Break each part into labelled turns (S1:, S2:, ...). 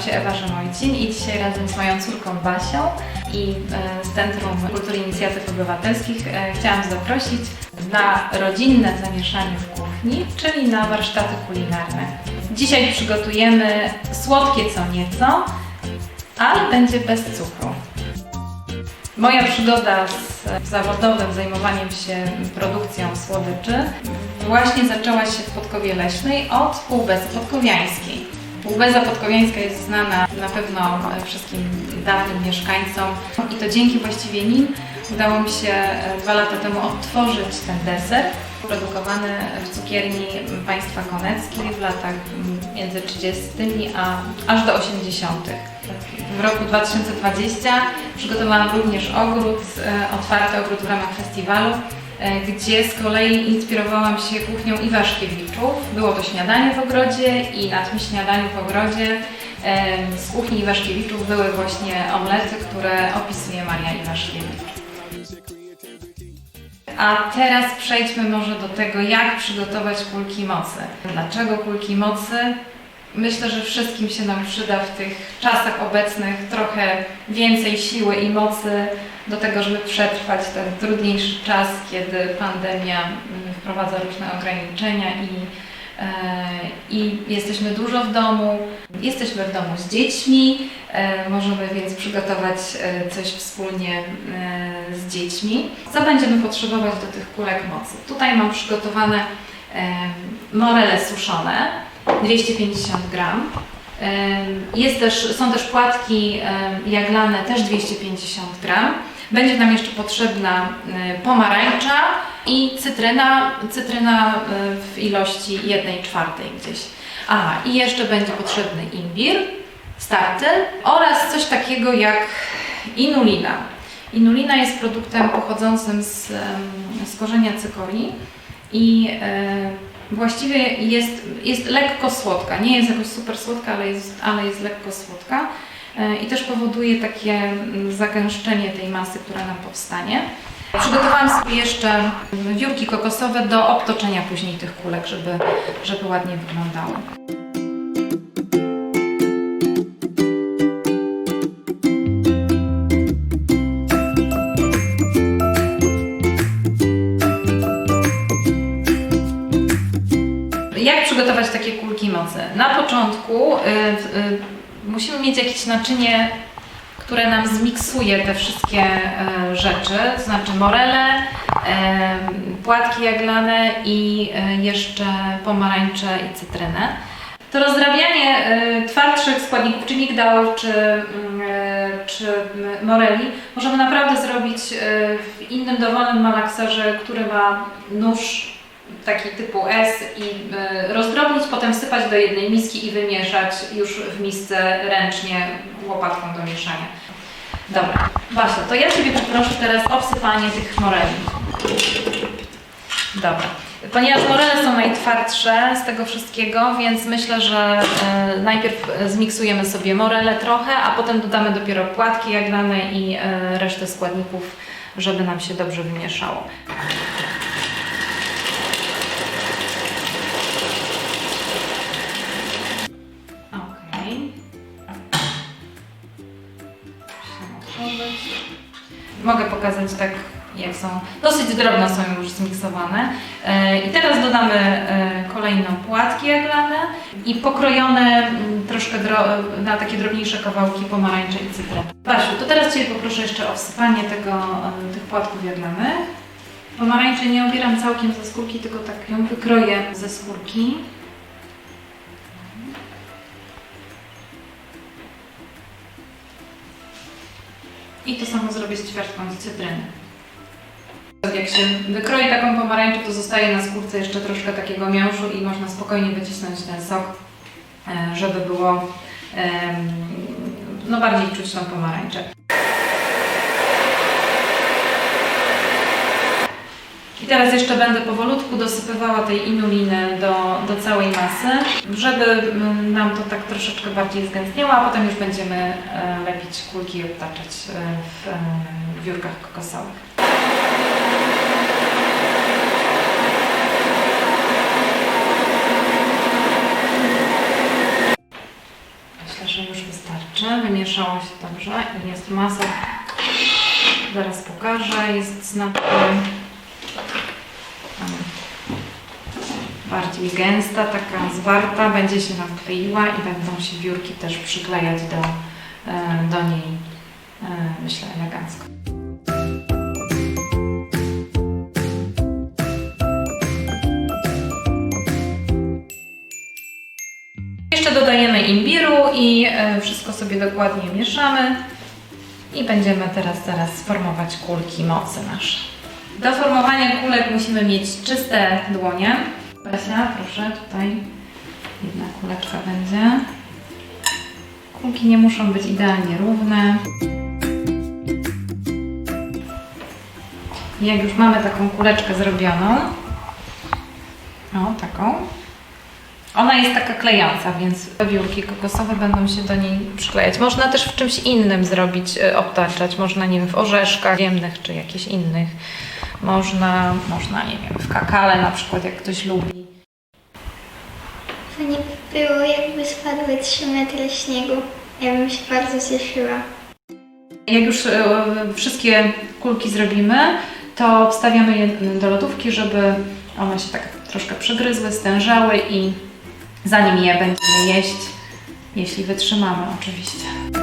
S1: Nazywam się Ewa Rzymojcin i dzisiaj razem z moją córką Basią i e, z Centrum Kultury Inicjatyw Obywatelskich e, chciałam zaprosić na rodzinne zamieszanie w kuchni, czyli na warsztaty kulinarne. Dzisiaj przygotujemy słodkie co nieco, ale będzie bez cukru. Moja przygoda z zawodowym zajmowaniem się produkcją słodyczy właśnie zaczęła się w Podkowie Leśnej od półbezy podkowiańskiej. Półbeza podkowiańska jest znana na pewno wszystkim dawnym mieszkańcom i to dzięki właściwie nim udało mi się e, dwa lata temu odtworzyć ten deser produkowany w cukierni państwa Konecki w latach mm, między 30 a aż do 80. W roku 2020 przygotowałam również ogród, e, otwarty ogród w ramach festiwalu, e, gdzie z kolei inspirowałam się kuchnią Iwaszkiewiczów. Było to śniadanie w ogrodzie i na tym śniadaniu w ogrodzie e, z kuchni Iwaszkiewiczów były właśnie omlety, które opisuje Maria Iwaszkiewicz. A teraz przejdźmy może do tego, jak przygotować kulki mocy. Dlaczego kulki mocy? Myślę, że wszystkim się nam przyda w tych czasach obecnych trochę więcej siły i mocy do tego, żeby przetrwać ten trudniejszy czas, kiedy pandemia mm, wprowadza różne ograniczenia i, e, i jesteśmy dużo w domu. Jesteśmy w domu z dziećmi, e, możemy więc przygotować e, coś wspólnie z dziećmi. Co będziemy potrzebować do tych kulek mocy? Tutaj mam przygotowane morele suszone. 250 gram. Jest też, są też płatki jaglane, też 250 gram. Będzie nam jeszcze potrzebna y, pomarańcza i cytryna, cytryna y, w ilości 1 czwartej gdzieś. Aha, i jeszcze będzie potrzebny imbir, starty oraz coś takiego jak inulina. Inulina jest produktem pochodzącym z, z korzenia cykorii i Właściwie jest, jest lekko słodka, nie jest jakoś super słodka, ale jest, ale jest lekko słodka e, i też powoduje takie mm, zagęszczenie tej masy, która nam powstanie. Przygotowałam sobie jeszcze wiórki kokosowe do obtoczenia później tych kulek, żeby, żeby ładnie wyglądały. Jak przygotować takie kulki mocy? Na początku y, y, musimy mieć jakieś naczynie, które nam zmiksuje te wszystkie y, rzeczy, to znaczy morele, y, płatki jaglane i y, jeszcze pomarańcze i cytrynę. To rozrabianie y, twardszych składników, czy migdał, czy, y, czy moreli, możemy naprawdę zrobić w innym dowolnym malakserze, który ma nóż taki typu S i y, rozdrobnić, potem wsypać do jednej miski i wymieszać już w misce ręcznie łopatką do mieszania. Dobra, Basia, to ja Ciebie poproszę teraz o wsypanie tych moreli. Dobra. Ponieważ morele są najtwardsze z tego wszystkiego, więc myślę, że y, najpierw zmiksujemy sobie morele trochę, a potem dodamy dopiero płatki jaglane i y, resztę składników, żeby nam się dobrze wymieszało. Pokazać tak, jak są. Dosyć drobno są już zmiksowane. E, I teraz dodamy e, kolejno płatki jaglane i pokrojone mm, troszkę na takie drobniejsze kawałki pomarańcze i cytryny. Basiu, to teraz Cię poproszę jeszcze o wsypanie tego, e, tych płatków jaglanych. Pomarańczy nie obieram całkiem ze skórki, tylko tak ją wykroję ze skórki. Zrobię z ćwiartką z cytryny. Jak się wykroi taką pomarańczę, to zostaje na skórce jeszcze troszkę takiego miąższu i można spokojnie wycisnąć ten sok, e, żeby było no bardziej czuć tą pomarańczę. Teraz jeszcze będę powolutku dosypywała tej inuliny do, do całej masy, żeby mm, nam to tak troszeczkę bardziej zgęstniało, a potem już będziemy e, lepić kulki i obtaczać e, w e, wiórkach kokosowych. wymieszało się dobrze. Jest masa, zaraz pokażę, jest znacznie bardziej gęsta, taka zwarta, będzie się nam kleiła i będą się biurki też przyklejać do, e, do niej, e, myślę, elegancko. Jeszcze dodajemy imbiru i e, wszystko sobie dokładnie mieszamy. I będziemy teraz zaraz formować kulki mocy nasze. Do formowania kulek musimy mieć czyste dłonie. Basia, proszę, tutaj jedna kuleczka będzie. Kulki nie muszą być idealnie równe. Jak już mamy taką kuleczkę zrobioną, o taką, ona jest taka klejąca, więc wiórki kokosowe będą się do niej przyklejać. Można też w czymś innym zrobić, e, obtaczać. Można, nie wiem, w orzeszkach ziemnych czy jakichś innych. Można, można, nie wiem, w kakale na przykład, jak ktoś lubi.
S2: Fajnie by było, jakby spadły 3 metry śniegu. Ja bym się bardzo cieszyła.
S1: Jak już e, wszystkie kulki zrobimy, to wstawiamy je do lodówki, żeby one się tak troszkę przegryzły, stężały i zanim je będziemy jeść, jeśli wytrzymamy oczywiście.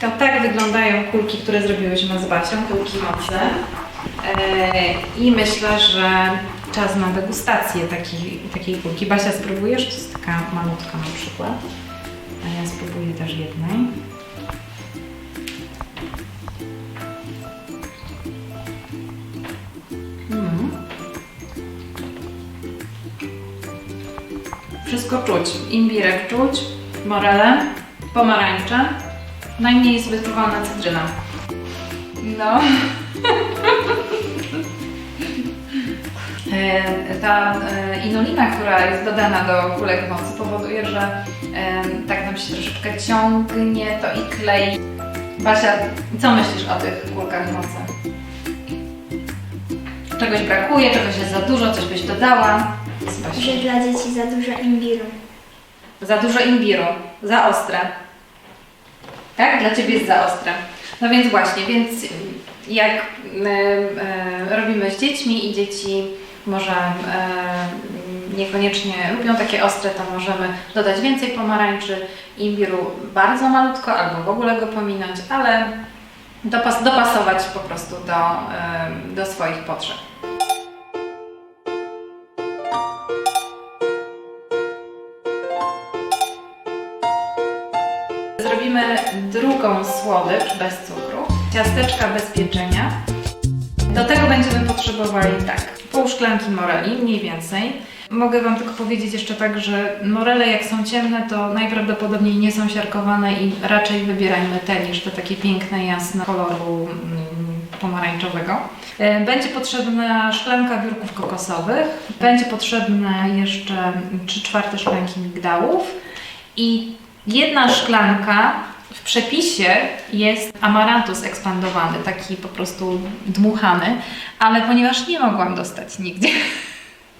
S1: To tak wyglądają kulki, które zrobiłyśmy z Basią, kulki mocy. E, I myślę, że czas na degustację takiej, takiej kulki. Basia, spróbujesz? To jest taka malutka na przykład. A ja spróbuję też jednej. Mm. Wszystko czuć. Imbirek czuć, morele, pomarańcze. Najmniej jest wyczuwalna cytryna. No. E, Ta e, inulina, która jest dodana do kulek mocy powoduje, że e, tak nam się troszeczkę ciągnie to i klei. Basia, co myślisz o tych kulkach mocy? Czegoś brakuje, czegoś jest za dużo, coś byś dodała?
S2: Że dla dzieci za dużo imbiru.
S1: Za dużo imbiru, za ostre. Tak? Dla Ciebie jest za ostre. No więc właśnie, więc jak e, robimy z dziećmi i dzieci może niekoniecznie lubią takie ostre, to możemy dodać więcej pomarańczy, imbiru bardzo malutko albo w ogóle go pominąć, ale dopas dopasować po prostu do, do swoich potrzeb. Drugą słodycz bez cukru, ciasteczka bez pieczenia. Do tego będziemy potrzebowali tak, pół szklanki moreli, mniej więcej. Mogę Wam tylko powiedzieć jeszcze tak, że morele jak są ciemne, to najprawdopodobniej nie są siarkowane i raczej wybierajmy te niż te takie piękne, jasne koloru mm, pomarańczowego. E, Będzie potrzebna szklanka biurków kokosowych, będzie potrzebne jeszcze 3 czwarte szklanki migdałów i jedna szklanka przepisie jest amarantus ekspandowany, taki po prostu dmuchany, ale ponieważ nie mogłam dostać nigdzie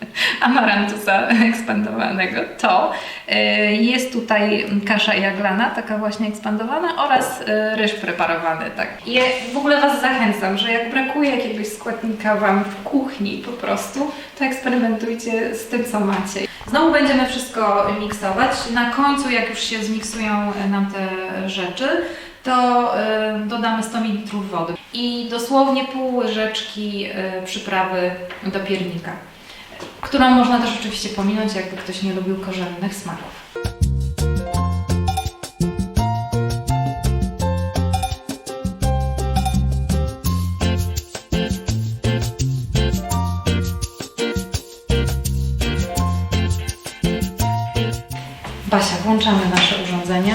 S1: amarantusa ekspandowanego, to y, jest tutaj kasza jaglana, taka właśnie ekspandowana oraz y, ryż preparowany. Tak. I w ogóle Was zachęcam, że jak brakuje jakiegoś składnika Wam w kuchni po prostu, to eksperymentujcie z tym, co macie. Znowu będziemy wszystko miksować. Na końcu, jak już się zmiksują nam te rzeczy, to y, dodamy 100 ml wody i dosłownie pół łyżeczki przyprawy do piernika którą można też oczywiście pominąć, jakby ktoś nie lubił korzennych smaków. Basia, włączamy nasze urządzenie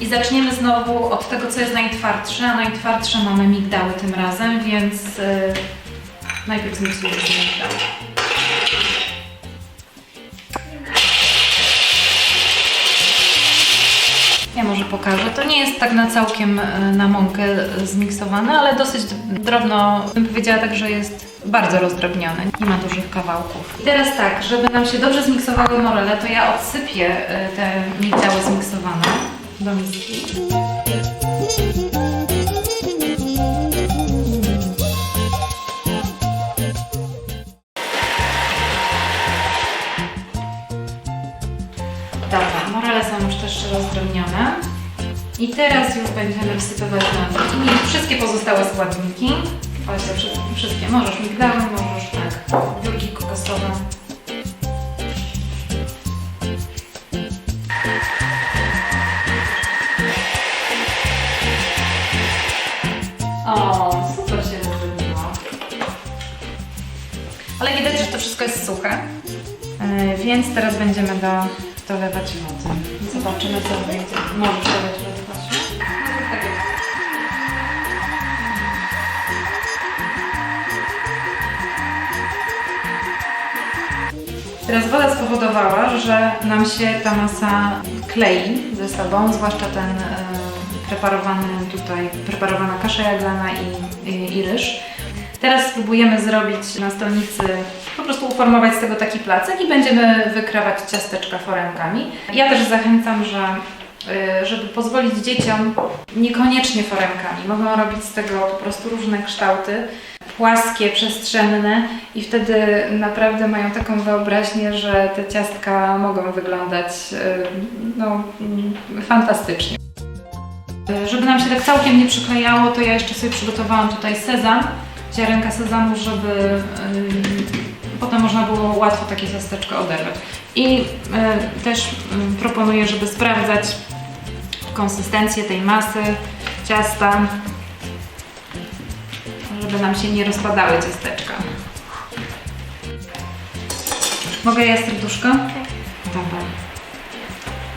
S1: i zaczniemy znowu od tego, co jest najtwardsze, a najtwardsze mamy migdały tym razem, więc yy, najpierw zmiksujemy migdały. Pokażę. To nie jest tak na całkiem e, na mąkę zmiksowane, ale dosyć drobno, bym powiedziała tak, że jest bardzo rozdrobniony, nie ma dużych kawałków. I teraz tak, żeby nam się dobrze zmiksowały morele, to ja odsypię y, te migdały zmiksowane do miski. I teraz już będziemy wsypywać na i wszystkie pozostałe składniki. Właśnie wszystkie. Możesz migdały, możesz tak, biurki kokosowe. O, super się zrobiło. Ale widać, że to wszystko jest suche. E, Więc teraz będziemy do, dolewać wody. Zobaczymy co wyjdzie. Możesz doleć wody, Teraz woda spowodowała, że nam się ta masa klei ze sobą, zwłaszcza ten e, preparowany tutaj, preparowana kasza jaglana i, i, i ryż. Teraz spróbujemy zrobić na stolnicy, po prostu uformować z tego taki placek i będziemy wykrawać ciasteczka foremkami. Ja też zachęcam, że y, żeby pozwolić dzieciom niekoniecznie foremkami, mogą robić z tego po prostu różne kształty, płaskie, przestrzenne i wtedy naprawdę mają taką wyobraźnię, że te ciastka mogą wyglądać y, no, mm, fantastycznie. Żeby nam się tak całkiem nie przyklejało, to ja jeszcze sobie przygotowałam tutaj sezam, ziarenka sezamu, żeby ym, potem można było łatwo takie ciasteczko oderwać. I y, też ym, proponuję, żeby sprawdzać konsystencję tej masy ciasta, żeby nam się nie rozpadały ciasteczka. Mogę ja serduszko?
S2: Tak.
S1: Dobra.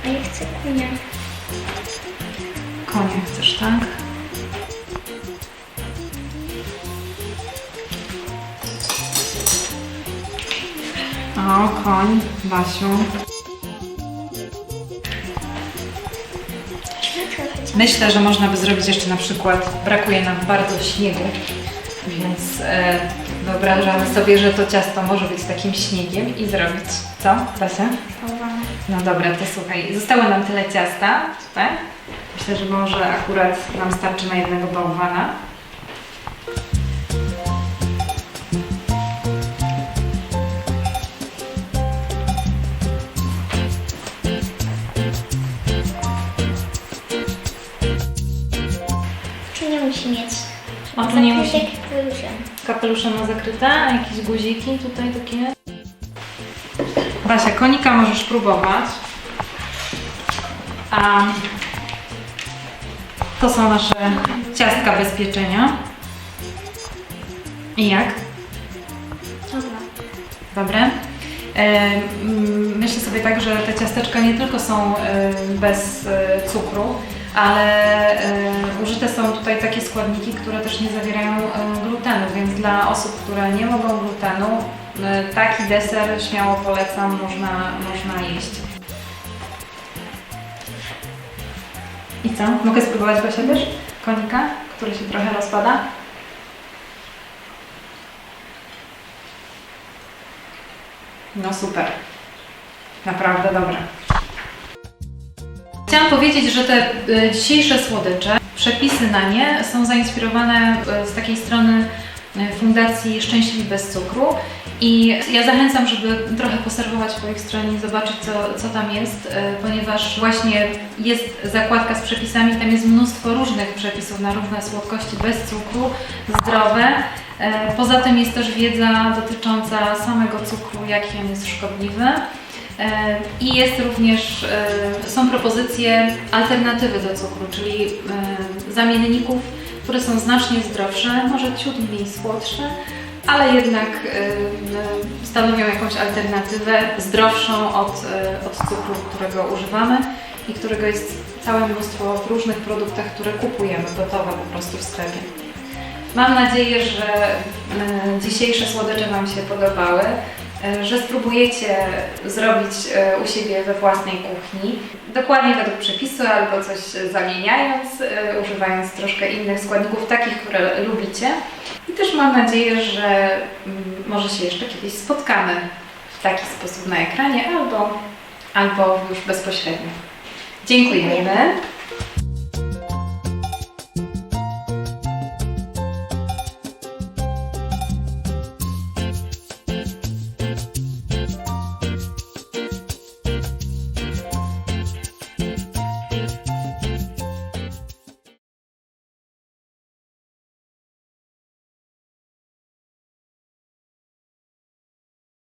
S2: A ja chcę kunia.
S1: Konie chcesz, tak? O, koń, Basiu. Myślę, że można by zrobić jeszcze na przykład, brakuje nam bardzo śniegu, więc e, wyobrażamy sobie, że to ciasto może być takim śniegiem i zrobić co, Basia? No dobra, to słuchaj, zostało nam tyle ciasta tutaj. Myślę, że może akurat nam starczy na jednego bałwana.
S2: Czy nie musi mieć?
S1: Tu nie musi.
S2: Kapeluszem.
S1: Kapelusze ma zakryte, a jakieś guziki tutaj takie. Basia, konika możesz próbować. A to są nasze ciastka bez pieczenia. I jak?
S2: Dobra.
S1: Dobre. E, Myślę sobie tak, że te ciasteczka nie tylko są e, bez e, cukru, ale e, użyte są tutaj takie składniki, które też nie zawierają e, glutenu, więc dla osób, które nie mogą glutenu, e, taki deser śmiało polecam, można, można jeść. I co? Mogę spróbować Basia też? Konika, który się trochę rozpada? No super. Naprawdę dobre. Chciałam powiedzieć, że te y, dzisiejsze słodycze, przepisy na nie są zainspirowane y, z takiej strony y, Fundacji Szczęśliwi bez cukru i ja zachęcam, żeby trochę poserwować po ich stronie zobaczyć co, co tam jest, ponieważ właśnie jest zakładka z przepisami, tam jest mnóstwo różnych przepisów na różne słodkości bez cukru, zdrowe. Poza tym jest też wiedza dotycząca samego cukru, jaki on jest szkodliwy. E, I jest również, e, są propozycje alternatywy do cukru, czyli e, zamienników, które są znacznie zdrowsze, może ciut mniej słodsze, ale jednak e, stanowią jakąś alternatywę zdrowszą od, od cukru, którego używamy i którego jest całe mnóstwo w różnych produktach, które kupujemy gotowe po prostu w sklepie. Mam nadzieję, że dzisiejsze słodycze Wam się podobały, że spróbujecie zrobić e, u siebie we własnej kuchni, dokładnie według przepisu albo coś zamieniając, e, używając troszkę innych składników, takich, które lubicie. I też mam nadzieję, że mm, może się jeszcze kiedyś spotkamy w taki sposób na ekranie albo, albo już bezpośrednio. Dziękujemy.